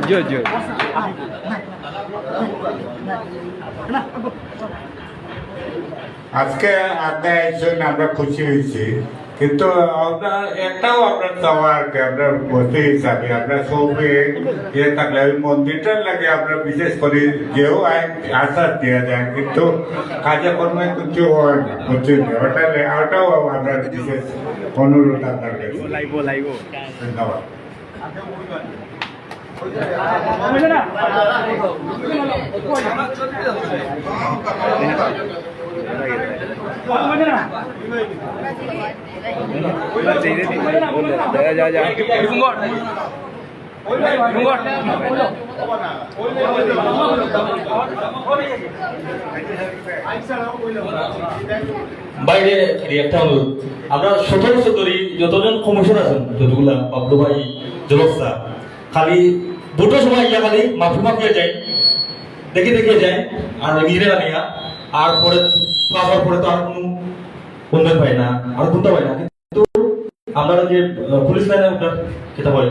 Jujur, jujur. আজকে আপনি একজন আমরা খুশি হয়েছি কিন্তু আপনার একটাও আপনার চাওয়া আর কি আপনার বসে হিসাবে আপনার সবে ইয়ে থাকলে ওই মন্দিরটার লাগে আমরা বিশেষ করে যেও আশ্বাস দেওয়া যায় কিন্তু কাজে কর্মে কিছু হয় না ওটা ওটাও আমরা বিশেষ অনুরোধ আপনার কাছে. ধন্যবাদ जा जा जा বাইরে খালি একটা অনুরোধ। সতেরো যতজন কমিশন আছেন, যতগুলা বাবলু ভাই খালি দুটো সময় ইয়া খালি মাফি মাফিয়া যায়, দেখে দেখে যায়, আর নিজেরা নিয়া, আর পরে পাওয়ার পরে তো আর কোনো বন্ধন পাই না, আর কোনটা পাই না। কিন্তু আমরা যে পুলিশ লাইনে ওটা খেতে হয়।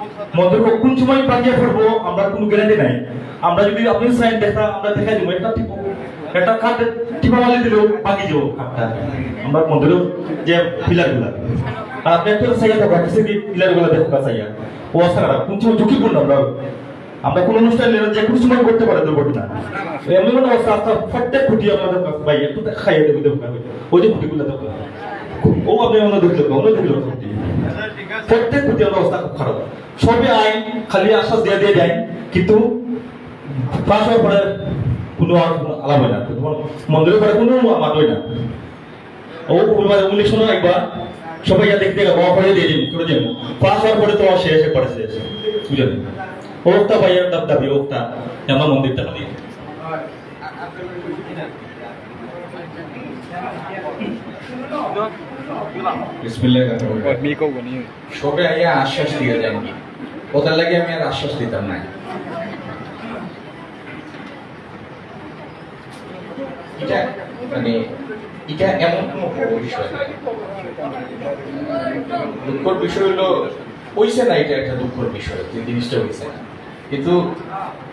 মন্দির কোন সময় আমরা কোনো গ্যারান্টি নাই। আমরা যদি আপনি সাইন দেখা, আমরা দেখাই দিব, এটা ঠিক একটা খাট টিপা মালি বাকি খাটটা আমরা মন্দিরেও যে আর আপনি একটা সাইয়া দেখবা সাইয়া। ও কোন সময় ঝুঁকিপূর্ণ আমরা। আমরা যে সময় করতে পারে দুর্ঘটনা এমন অবস্থা প্রত্যেক খুঁটি আমাদের কাছে ভাই, একটু খাইয়ে দেবে ওই যে খুঁটিগুলো দেখো। ও আপনি অন্য দেখল অন্য প্রত্যেক খুঁটি আমার অবস্থা খুব খারাপ। সবে আইন খালি আশ্বাস দিয়ে দিয়ে যায়। কিন্তু পাশ হওয়ার পরে কোনো আর কোনো আলাপ হয় না। তোমার মন্দিরের পরে কোনো মাত হয় না। ও উনি শোনো একবার সবাই যা দেখতে গেল বাবা পরে দিয়ে দিন করে দিন পাস হওয়ার পরে তোমার শেষ পড়ে শেষ। বুঝলেন ওকটা ভাইয়ের দাব দাবি ওকটা আমার Miko gua nih. সবে আইয়া আশ্বাস দিয়ে যায়নি ওটার লাগে আমি আর আশ্বাস দিতাম না এটা মানে এটা এমন কোনো বিষয় না। বিষয় হলো হইছে না এটা একটা দুঃখের বিষয় যে জিনিসটা হইছে না। কিন্তু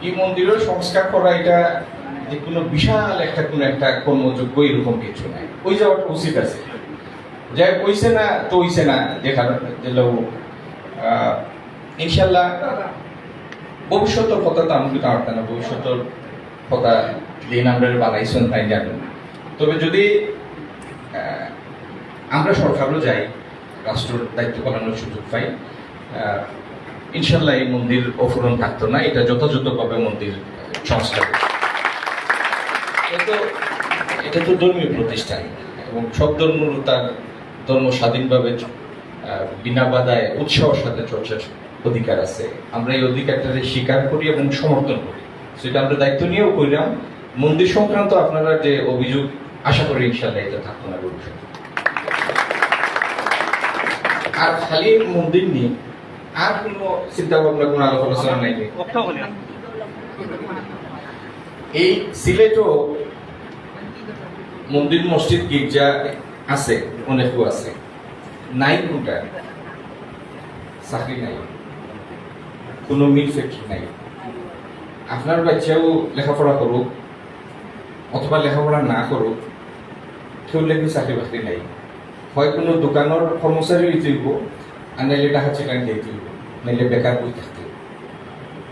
এই মন্দিরের সংস্কার করা এটা যে কোনো বিশাল একটা কোনো একটা কর্মযোগ্য এরকম কিছু নাই। ওই যাওয়াটা উচিত আছে। যাই কইছে না, তো হইছে না দেখার দিল ইনশাল্লাহ ভবিষ্যতের কথা তো আমি কিন্তু পারতাম না ভবিষ্যতের কথা দিন আমরা বানাইছেন তাই জানেন তবে যদি আমরা সরকারও যাই, রাষ্ট্রের দায়িত্ব পালনের সুযোগ পাই ইনশাল্লাহ এই মন্দির অফুরন থাকতো না, এটা যথাযথভাবে মন্দির সংস্কার এটা তো এটা তো ধর্মীয় প্রতিষ্ঠান, এবং সব ধর্ম তার ধর্ম স্বাধীনভাবে বিনা বাধায় উৎসাহের সাথে চর্চার অধিকার আছে। আমরা এই অধিকারটাকে স্বীকার করি এবং সমর্থন করি। সেটা আমরা দায়িত্ব নিয়েও করলাম মন্দির সংক্রান্ত আপনারা যে অভিযোগ, আশা করি ইনশাল্লাহ এটা থাকতো না আর খালি মন্দির নিয়ে আর কোনো চিন্তা ভাবনা কোনো আলাপ আলোচনা নাই এই সিলেটও মন্দির মসজিদ গির্জা আছে। অনেকও আছে। নাই কোনটা? চাকরি নাই। কোনো মিল ফ্যাক্টরি নাই। আপনার বাচ্চাও লেখাপড়া করুক, অথবা লেখাপড়া না করুক, কেউ লেখি চাকরি বাকরি নাই। হয় কোনো দোকানের কর্মচারী হইতে হইব আর নাইলে টাকা চিকান দিতে হইব নাইলে বেকার বই থাকতে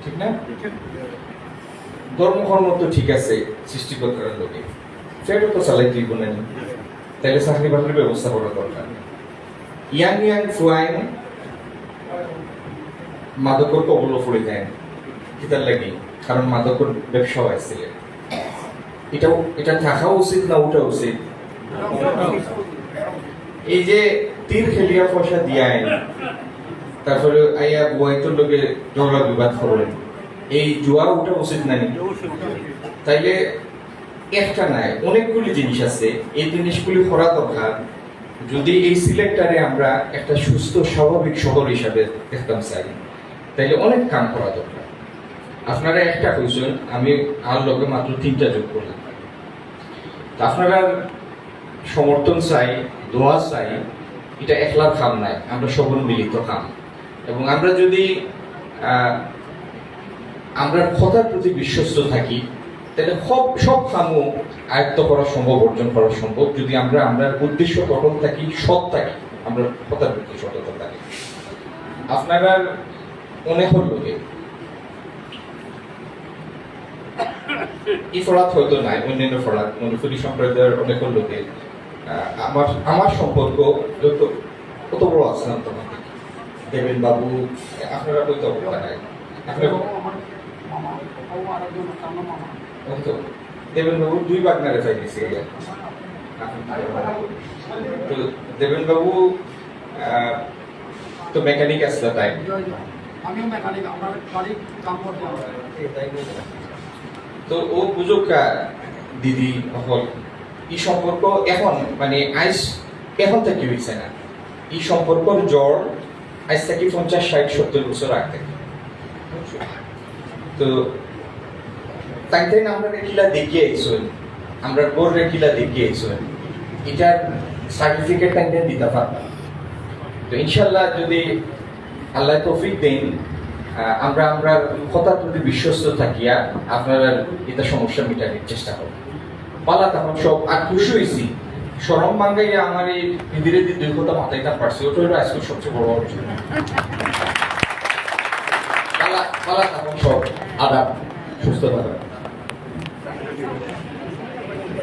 ঠিক না? ধর্ম কর্ম তো ঠিক আছে সৃষ্টিকর্তার লোকে সেটা তো চালাই দিব না তাহলে চাকরি বাকরির ব্যবস্থা করা দরকার। ইয়াং ইয়াং ফুয়াইন মাদকর কবল পড়ে দেন কিতার লাগি? কারণ মাদকর ব্যবসা হয়েছিল এটাও, এটা থাকা উচিত না ওটা উচিত। এই যে তীর খেলিয়া পয়সা দিয়ায় তারপরে আইয়া বুয়াইতর লোকে ঝগড়া বিবাদ করলেন এই জুয়া ওঠা উচিত নাই। তাইলে একটা নাই, অনেকগুলি জিনিস আছে। এই জিনিসগুলি করা দরকার। যদি এই সিলেক্টারে আমরা একটা সুস্থ, স্বাভাবিক শহর হিসাবে দেখতাম চাই, তাইলে অনেক কাম করা দরকার। আপনারা একটা কইছেন আমি আর লগে মাত্র তিনটা যোগ করলাম। আপনারা সমর্থন চাই, দোয়া চাই, এটা একলার খাম নাই, আমরা সবল মিলিত খাম এবং আমরা যদি আমরা কথার প্রতি বিশ্বস্ত থাকি তাহলে সব সব কামও আয়ত্ত করা সম্ভব, অর্জন করা সম্ভব, যদি আমরা আমরা উদ্দেশ্য গঠন থাকি, সৎ থাকি, আমরা কথার প্রতি সততা থাকি। আপনারা অনেক লোকে এই ফরাত হয়তো নাই, অন্যান্য ফরাত মনুফুলি সম্প্রদায়ের অনেক লোকে আমার আমার সম্পর্ক যত কত বড় আসলাম তোমাকে দেবেন বাবু, আপনারা বলতে অবস্থা নাই। আপনারা হয়তো দেবেন দুই চাই দিছি তো দেবেন বাবু আহ, তো মেকানিক আসলে তাই? আমিও মেকানিক আমার গাড়ির কাম করতে তো ও বুঝুক দিদি হল এই সম্পর্ক এখন মানে আইস এখন থেকে হয়েছে না। এই সম্পর্কর জ্বর আজ থেকে পঞ্চাশ ষাট সত্তর বছর আগ থেকে। তো তাই তাই আমরা কিলা দেখিয়ে আইসুন আমরা গোর কিলা দেখিয়ে আইসুন এটার সার্টিফিকেট তাই দিতে পারতাম। তো ইনশাল্লাহ যদি আল্লাহ তৌফিক দেন আমরা আমরা কথার প্রতি বিশ্বস্ত থাকিয়া আপনারা এটা সমস্যা মেটানোর চেষ্টা করব পালা তখন সব আর খুশি হয়েছি সরম বাঙ্গাইয়া আমার এই ধীরে ধীরে দুই কথা কাপ পারছি ওটা হলো আজকে সবচেয়ে বড় অর্জন পালা পালা তখন সব আদাব, সুস্থ থাকবে